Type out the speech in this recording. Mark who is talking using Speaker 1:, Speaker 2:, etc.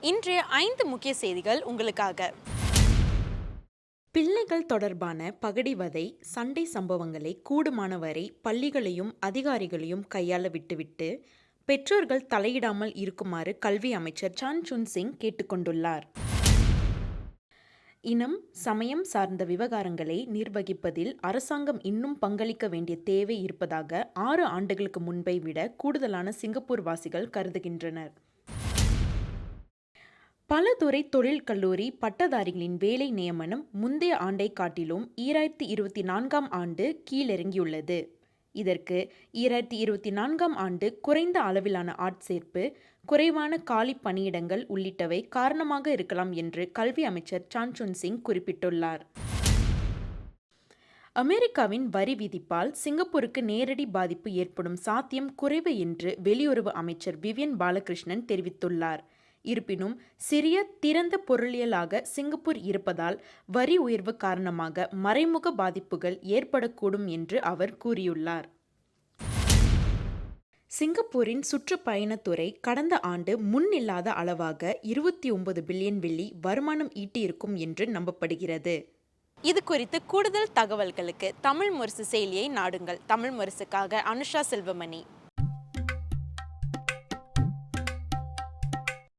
Speaker 1: இன்றைய ஐந்து முக்கிய செய்திகள் உங்களுக்காக. பிள்ளைகள் தொடர்பான பகடிவதை சண்டை சம்பவங்களை கூடுமானவரை பள்ளிகளையும் அதிகாரிகளையும் கையாள விட்டுவிட்டு பெற்றோர்கள் தலையிடாமல் இருக்குமாறு கல்வி அமைச்சர் சான் சுன் சிங் கேட்டுக்கொண்டுள்ளார். இனம் சமயம் சார்ந்த விவகாரங்களை நிர்வகிப்பதில் அரசாங்கம் இன்னும் பங்களிக்க வேண்டிய தேவை இருப்பதாக ஆறு ஆண்டுகளுக்கு முன்பை விட கூடுதலான சிங்கப்பூர் வாசிகள் கருதுகின்றனர். பலதுறை தொழில் கல்லூரி பட்டதாரிகளின் வேலை நியமனம் முந்தைய ஆண்டை காட்டிலும் ஈராயிரத்தி இருபத்தி நான்காம் ஆண்டு கீழிறங்கியுள்ளது. இதற்கு ஈராயிரத்தி இருபத்தி நான்காம் ஆண்டு குறைந்த அளவிலான ஆட்சேர்ப்பு குறைவான காலி பணியிடங்கள் உள்ளிட்டவை காரணமாக இருக்கலாம் என்று கல்வி அமைச்சர் சான்சுன் சிங் குறிப்பிட்டுள்ளார். அமெரிக்காவின் வரி விதிப்பால் சிங்கப்பூருக்கு நேரடி பாதிப்பு ஏற்படும் சாத்தியம் குறைவு என்று வெளியுறவு அமைச்சர் விவியன் பாலகிருஷ்ணன் தெரிவித்துள்ளார். இருப்பினும் சிறிய திறந்த பொருளியலாக சிங்கப்பூர் இருப்பதால் வரி உயர்வு காரணமாக மறைமுக பாதிப்புகள் ஏற்படக்கூடும் என்று அவர் கூறியுள்ளார். சிங்கப்பூரின் சுற்றுப்பயணத்துறை கடந்த ஆண்டு முன் இல்லாத அளவாக இருபத்தி ஒன்பது பில்லியன் வெள்ளி வருமானம் ஈட்டியிருக்கும் என்று நம்பப்படுகிறது. இது குறித்து கூடுதல் தகவல்களுக்கு தமிழ் முரசு செயலியை நாடுங்கள். தமிழ் முரசுக்காக அனுஷா செல்வமணி.